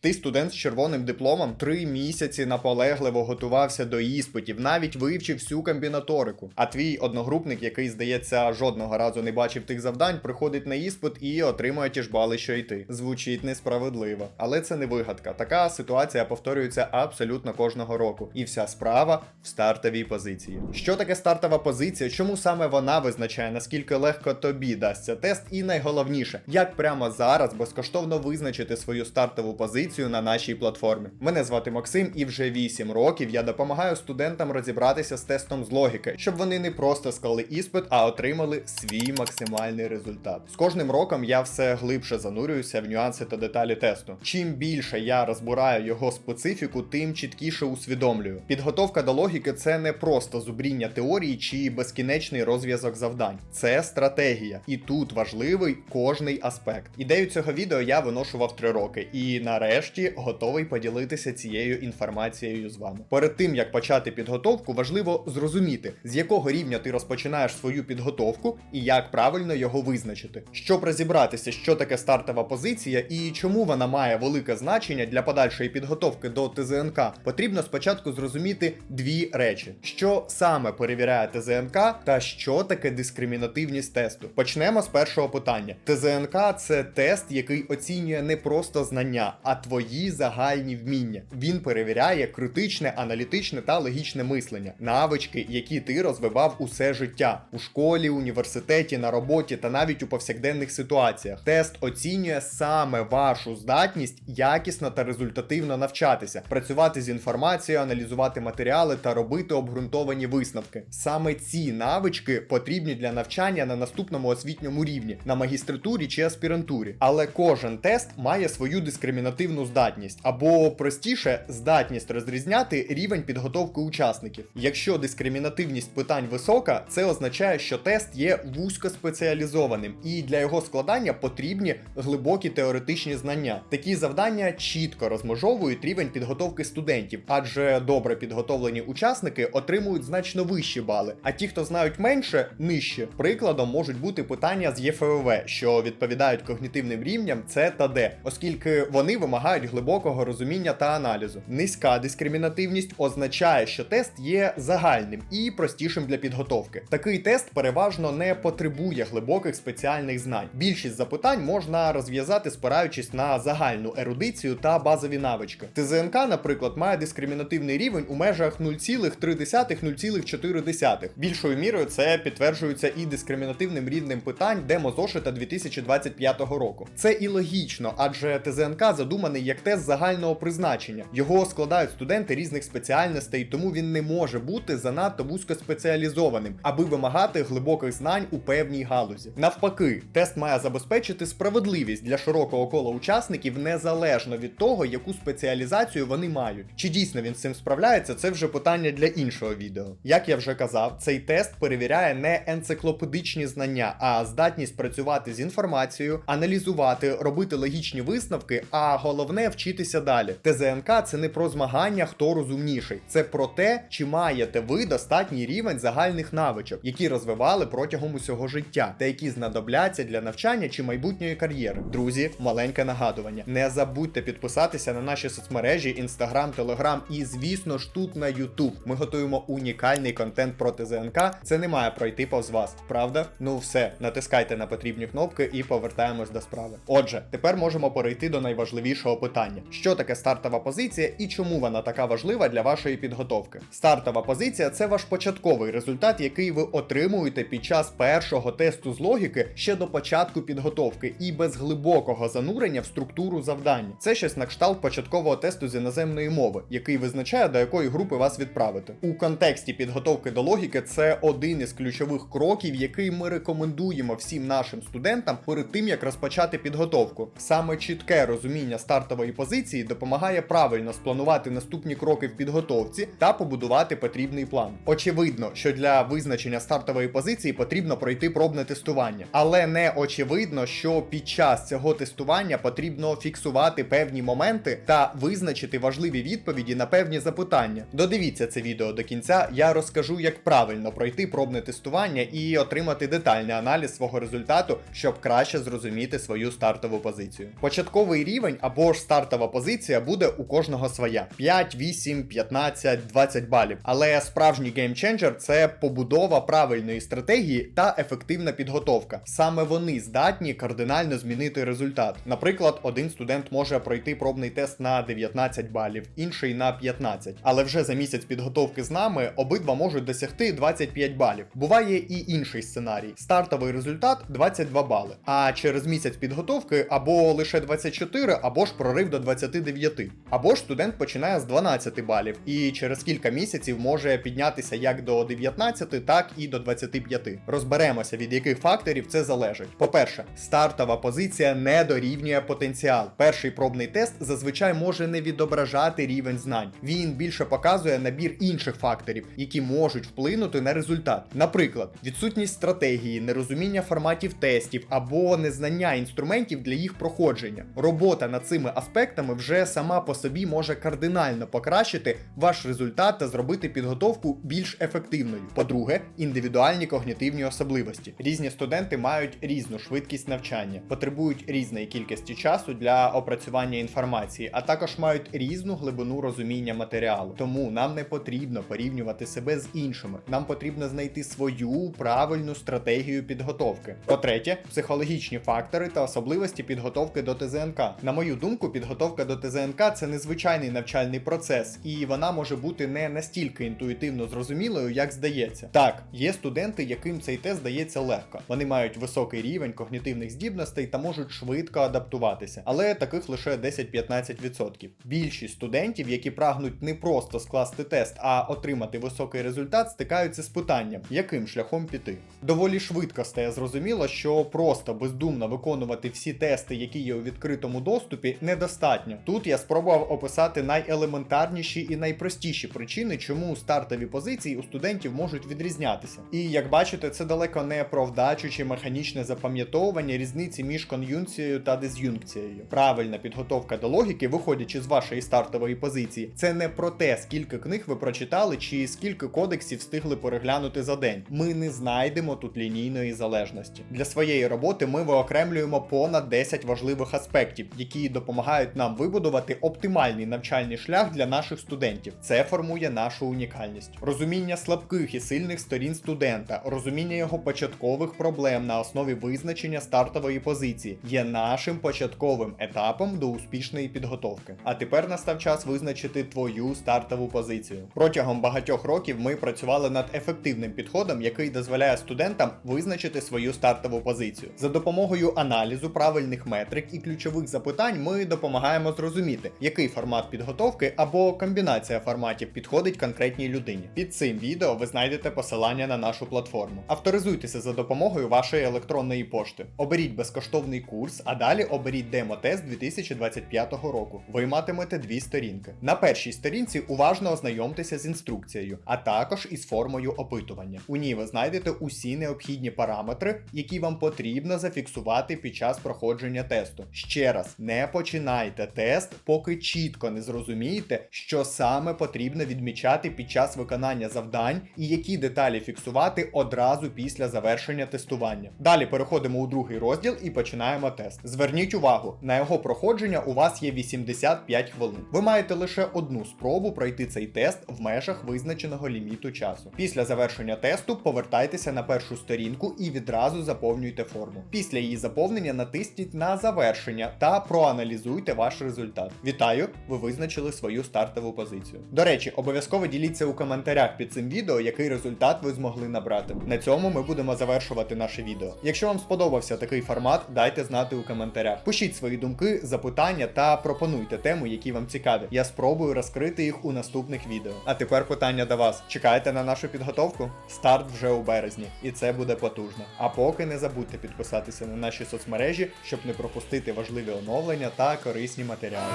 Ти студент з червоним дипломом три місяці наполегливо готувався до іспитів, навіть вивчив всю комбінаторику. А твій одногрупник, який, здається, жодного разу не бачив тих завдань, приходить на іспит і отримує ті ж бали, що й ти. Звучить несправедливо, але це не вигадка. Така ситуація повторюється абсолютно кожного року. І вся справа в стартовій позиції. Що таке стартова позиція? Чому саме вона визначає, наскільки легко тобі дасться тест? І найголовніше, як прямо зараз безкоштовно визначити свою стартову позицію на нашій платформі. Мене звати Максим, і вже 8 років я допомагаю студентам розібратися з тестом з логіки, щоб вони не просто склали іспит, а отримали свій максимальний результат. З кожним роком я все глибше занурююся в нюанси та деталі тесту. Чим більше я розбираю його специфіку, тим чіткіше усвідомлюю. Підготовка до логіки це не просто зубріння теорії чи безкінечний розв'язок завдань. Це стратегія, і тут важливий кожний аспект. Ідею цього відео я виношував 3 роки, і нарешті готовий поділитися цією інформацією з вами. Перед тим як почати підготовку, важливо зрозуміти, з якого рівня ти розпочинаєш свою підготовку і як правильно його визначити. Щоб розібратися, що таке стартова позиція і чому вона має велике значення для подальшої підготовки до ТЗНК, потрібно спочатку зрозуміти дві речі: що саме перевіряє ТЗНК та що таке дискримінативність тесту. Почнемо з першого питання. ТЗНК це тест, який оцінює не просто знання, а твої загальні вміння. Він перевіряє критичне, аналітичне та логічне мислення, навички, які ти розвивав усе життя у школі, університеті, на роботі та навіть у повсякденних ситуаціях. Тест оцінює саме вашу здатність якісно та результативно навчатися, працювати з інформацією, аналізувати матеріали та робити обґрунтовані висновки. Саме ці навички потрібні для навчання на наступному освітньому рівні, на магістратурі чи аспірантурі. Але кожен тест має свою дискримінативну здатність, або простіше, здатність розрізняти рівень підготовки учасників. Якщо дискримінативність питань висока, це означає, що тест є вузькоспеціалізованим, і для його складання потрібні глибокі теоретичні знання. Такі завдання чітко розмежовують рівень підготовки студентів, адже добре підготовлені учасники отримують значно вищі бали, а ті, хто знають менше, нижче. Прикладом можуть бути питання з ЄФВВ, що відповідають когнітивним рівням С та Д, оскільки вони вимагають глибокого розуміння та аналізу. Низька дискримінативність означає, що тест є загальним і простішим для підготовки. Такий тест переважно не потребує глибоких спеціальних знань. Більшість запитань можна розв'язати, спираючись на загальну ерудицію та базові навички. ТЗНК, наприклад, має дискримінативний рівень у межах 0,3-0,4. Більшою мірою це підтверджується і дискримінативним рівнем питань демозошита 2025 року. Це і логічно, адже ТЗНК задуманий як тест загального призначення. Його складають студенти різних спеціальностей, тому він не може бути занадто вузькоспеціалізованим, аби вимагати глибоких знань у певній галузі. Навпаки, тест має забезпечити справедливість для широкого кола учасників незалежно від того, яку спеціалізацію вони мають. Чи дійсно він з цим справляється, це вже питання для іншого відео. Як я вже казав, цей тест перевіряє не енциклопедичні знання, а здатність працювати з інформацією, аналізувати, робити логічні висновки, а головне вчитися далі. ТЗНК це не про змагання, хто розумніший, це про те, чи маєте ви достатній рівень загальних навичок, які розвивали протягом усього життя, та які знадобляться для навчання чи майбутньої кар'єри. Друзі, маленьке нагадування. Не забудьте підписатися на наші соцмережі, інстаграм, телеграм і, звісно ж, тут на Ютуб. Ми готуємо унікальний контент про ТЗНК. Це не має пройти повз вас, правда? Ну все, натискайте на потрібні кнопки і повертаємось до справи. Отже, тепер можемо перейти до найважливішого питання: що таке стартова позиція і чому вона така важлива для вашої підготовки? Стартова позиція це ваш початковий результат, який ви отримуєте під час першого тесту з логіки ще до початку підготовки і без глибокого занурення в структуру завдання. Це щось на кшталт початкового тесту з іноземної мови, який визначає, до якої групи вас відправити. У контексті підготовки до логіки це один із ключових кроків, який ми рекомендуємо всім нашим студентам перед тим, як розпочати підготовку. Саме чітке розуміння стартової позиції допомагає правильно спланувати наступні кроки в підготовці та побудувати потрібний план. Очевидно, що для визначення стартової позиції потрібно пройти пробне тестування, але не очевидно, що під час цього тестування потрібно фіксувати певні моменти та визначити важливі відповіді на певні запитання. Додивіться це відео до кінця, я розкажу, як правильно пройти пробне тестування і отримати детальний аналіз свого результату, щоб краще зрозуміти свою стартову позицію. Початковий рівень або Тож стартова позиція буде у кожного своя: 5, 8, 15, 20 балів. Але справжній геймченджер це побудова правильної стратегії та ефективна підготовка. Саме вони здатні кардинально змінити результат. Наприклад, один студент може пройти пробний тест на 19 балів, інший на 15. Але вже за місяць підготовки з нами обидва можуть досягти 25 балів. Буває і інший сценарій. Стартовий результат 22 бали. А через місяць підготовки або лише 24, або ж прорив до 29. Або ж студент починає з 12 балів і через кілька місяців може піднятися як до 19, так і до 25. Розберемося, від яких факторів це залежить. По-перше, стартова позиція не дорівнює потенціал. Перший пробний тест зазвичай може не відображати рівень знань. Він більше показує набір інших факторів, які можуть вплинути на результат. Наприклад, відсутність стратегії, нерозуміння форматів тестів або незнання інструментів для їх проходження. Робота над цими аспектами вже сама по собі може кардинально покращити ваш результат та зробити підготовку більш ефективною. По-друге, індивідуальні когнітивні особливості. Різні студенти мають різну швидкість навчання, потребують різної кількості часу для опрацювання інформації, а також мають різну глибину розуміння матеріалу. Тому нам не потрібно порівнювати себе з іншими. Нам потрібно знайти свою правильну стратегію підготовки. По-третє, психологічні фактори та особливості підготовки до ТЗНК. На мою думку, підготовка до ТЗНК це незвичайний навчальний процес, і вона може бути не настільки інтуїтивно зрозумілою, як здається. Так, є студенти, яким цей тест здається легко. Вони мають високий рівень когнітивних здібностей та можуть швидко адаптуватися, але таких лише 10-15%. Більшість студентів, які прагнуть не просто скласти тест, а отримати високий результат, стикаються з питанням, яким шляхом піти. Доволі швидко стає зрозуміло, що просто бездумно виконувати всі тести, які є у відкритому доступі, недостатньо. Тут я спробував описати найелементарніші і найпростіші причини, чому стартові позиції у студентів можуть відрізнятися. І як бачите, це далеко не про вдачу чи механічне запам'ятовування різниці між кон'юнкцією та диз'юнкцією. Правильна підготовка до логіки, виходячи з вашої стартової позиції, це не про те, скільки книг ви прочитали чи скільки кодексів встигли переглянути за день. Ми не знайдемо тут лінійної залежності. Для своєї роботи ми виокремлюємо понад 10 важливих аспектів, які допомагають нам вибудувати оптимальний навчальний шлях для наших студентів. Це формує нашу унікальність. Розуміння слабких і сильних сторін студента, розуміння його початкових проблем на основі визначення стартової позиції є нашим початковим етапом до успішної підготовки. А тепер настав час визначити твою стартову позицію. Протягом багатьох років ми працювали над ефективним підходом, який дозволяє студентам визначити свою стартову позицію. За допомогою аналізу правильних метрик і ключових запитань ми допомагаємо зрозуміти, який формат підготовки або комбінація форматів підходить конкретній людині. Під цим відео ви знайдете посилання на нашу платформу. Авторизуйтеся за допомогою вашої електронної пошти. Оберіть безкоштовний курс, а далі оберіть демо-тест 2025 року. Ви матимете дві сторінки. На першій сторінці уважно ознайомтеся з інструкцією, а також із формою опитування. У ній ви знайдете усі необхідні параметри, які вам потрібно зафіксувати під час проходження тесту. Ще раз, не починайте тест, поки чітко не зрозумієте, що саме потрібно відмічати під час виконання завдань і які деталі фіксувати одразу після завершення тестування. Далі переходимо у другий розділ і починаємо тест. Зверніть увагу, на його проходження у вас є 85 хвилин. Ви маєте лише одну спробу пройти цей тест в межах визначеного ліміту часу. Після завершення тесту повертайтеся на першу сторінку і відразу заповнюйте форму. Після її заповнення натисніть на завершення та проаналізуйте ваш результат. Вітаю! Ви визначили свою стартову позицію. До речі, обов'язково діліться у коментарях під цим відео, який результат ви змогли набрати. На цьому ми будемо завершувати наше відео. Якщо вам сподобався такий формат, дайте знати у коментарях. Пишіть свої думки, запитання та пропонуйте теми, які вам цікаві. Я спробую розкрити їх у наступних відео. А тепер питання до вас: чекаєте на нашу підготовку? Старт вже у березні, і це буде потужно. А поки не забудьте підписатися на наші соцмережі, щоб не пропустити важливі оновлення корисні матеріали.